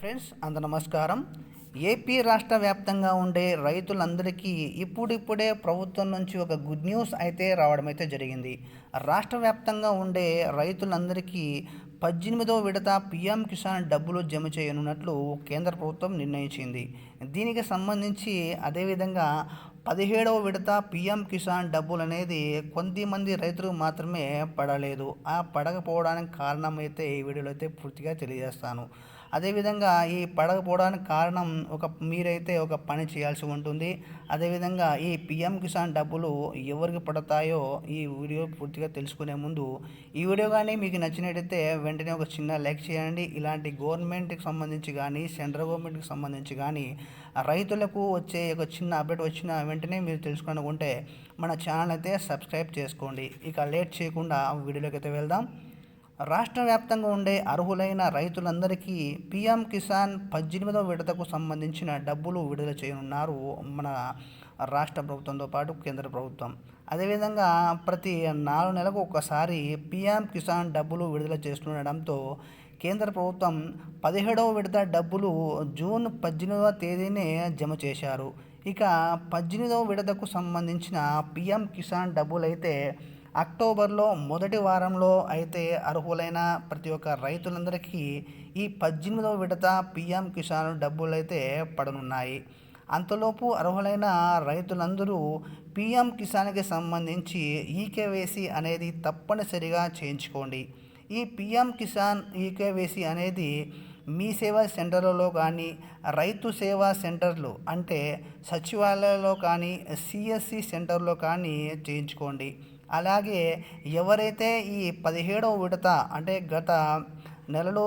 Friends అంత నమస్కారం. AP రాష్ట్ర వ్యాప్తంగా ఉండే రైతులందరికీ ఇప్పుడిప్పుడే ప్రభుత్వం నుంచి ఒక గుడ్ న్యూస్ అయితే రావడం అయితే జరిగింది. రాష్ట్ర వ్యాప్తంగా ఉండే రైతులందరికీ పద్దెనిమిదో విడత పీఎం కిసాన్ డబ్బులు జమ చేయనున్నట్లు కేంద్ర ప్రభుత్వం నిర్ణయించింది. దీనికి సంబంధించి అదేవిధంగా పదిహేడవ విడత పీఎం కిసాన్ డబ్బులు అనేది కొద్దిమంది రైతులు మాత్రమే పడలేదు. ఆ పడకపోవడానికి కారణం అయితే ఈ వీడియోలో అయితే పూర్తిగా తెలియజేస్తాను. అదేవిధంగా ఈ పడకపోవడానికి కారణం ఒక మీరైతే ఒక పని చేయాల్సి ఉంటుంది. అదేవిధంగా ఈ పిఎం కిసాన్ డబ్బులు ఎవరికి పడతాయో ఈ వీడియో పూర్తిగా తెలుసుకునే ముందు ఈ వీడియో కానీ మీకు నచ్చినట్టయితే వెంటనే ఒక చిన్న లైక్ చేయండి. ఇలాంటి గవర్నమెంట్కి సంబంధించి కానీ సెంట్రల్ గవర్నమెంట్కి సంబంధించి కానీ రైతులకు వచ్చే ఒక చిన్న అప్డేట్ వచ్చిన వెంటనే మీరు తెలుసుకోనుకుంటే మన ఛానల్ అయితే సబ్స్క్రైబ్ చేసుకోండి. ఇక లేట్ చేయకుండా వీడియోలోకి అయితే వెళ్దాం. రాష్ట్ర వ్యాప్తంగా ఉండే అర్హులైన రైతులందరికీ పీఎం కిసాన్ పద్దెనిమిదవ విడతకు సంబంధించిన డబ్బులు విడుదల చేయనున్నారు మన రాష్ట్ర ప్రభుత్వంతో పాటు కేంద్ర ప్రభుత్వం. అదేవిధంగా ప్రతి నాలుగు నెలలకు ఒకసారి పీఎం కిసాన్ డబ్బులు విడుదల చేస్తుండడంతో కేంద్ర ప్రభుత్వం పదిహేడవ విడత డబ్బులు జూన్ పద్దెనిమిదవ తేదీనే జమ చేశారు. ఇక పద్దెనిమిదవ విడతకు సంబంధించిన పీఎం కిసాన్ డబ్బులు అయితే అక్టోబర్లో మొదటి వారంలో అయితే అర్హులైన ప్రతి ఒక్క రైతులందరికీ ఈ పద్దెనిమిదవ విడత పిఎం కిసాన్ డబ్బులు అయితే పడనున్నాయి. అంతలోపు అర్హులైన రైతులందరూ పిఎం కిసాన్కి సంబంధించి ఈకేవేసి అనేది తప్పనిసరిగా చేయించుకోండి. ఈ పిఎం కిసాన్ ఈకేవేసి అనేది మీ సేవా సెంటర్లలో కానీ రైతు సేవా సెంటర్లు అంటే సచివాలయాల్లో కానీ సిఎస్సి సెంటర్లో కానీ చేయించుకోండి. అలాగే ఎవరైతే ఈ పదిహేడవ విడత అంటే గత నెలలో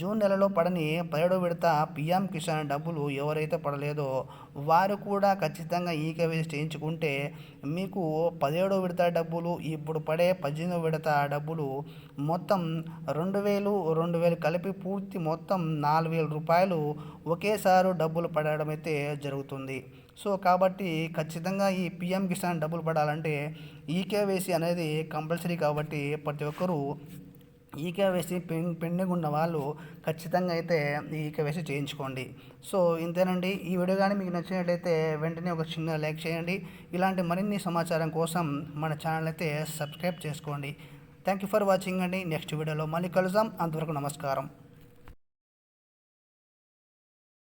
జూన్ నెలలో పడని పదిహేడవ విడత పిఎం కిసాన్ డబ్బులు ఎవరైతే పడలేదో వారు కూడా ఖచ్చితంగా ఈ కేవైసీ చేయించుకుంటే మీకు పదిహేడో విడత డబ్బులు ఇప్పుడు పడే పద్దెనిమిదవ విడత డబ్బులు మొత్తం రెండు వేలు రెండు వేలు కలిపి పూర్తి మొత్తం నాలుగు వేల రూపాయలు ఒకేసారి డబ్బులు పడడం అయితే జరుగుతుంది. సో కాబట్టి ఖచ్చితంగా ఈ పిఎం కిసాన్ డబ్బులు పడాలంటే ఈకేవైసీ అనేది కంపల్సరీ కాబట్టి ప్రతి ఒక్కరూ ఈకేవైసీ పెన్ పెండింగ్ ఉన్న వాళ్ళు ఖచ్చితంగా అయితే ఈకేవైసీ చేయించుకోండి. సో ఇంతేనండి. ఈ వీడియో కానీ మీకు నచ్చినట్లయితే వెంటనే ఒక చిన్న లైక్ చేయండి. ఇలాంటి మరిన్ని సమాచారం కోసం మన ఛానల్ అయితే సబ్స్క్రైబ్ చేసుకోండి. థ్యాంక్ యూ ఫర్ వాచింగ్ అండి. నెక్స్ట్ వీడియోలో మళ్ళీ కలుద్దాం. అంతవరకు నమస్కారం.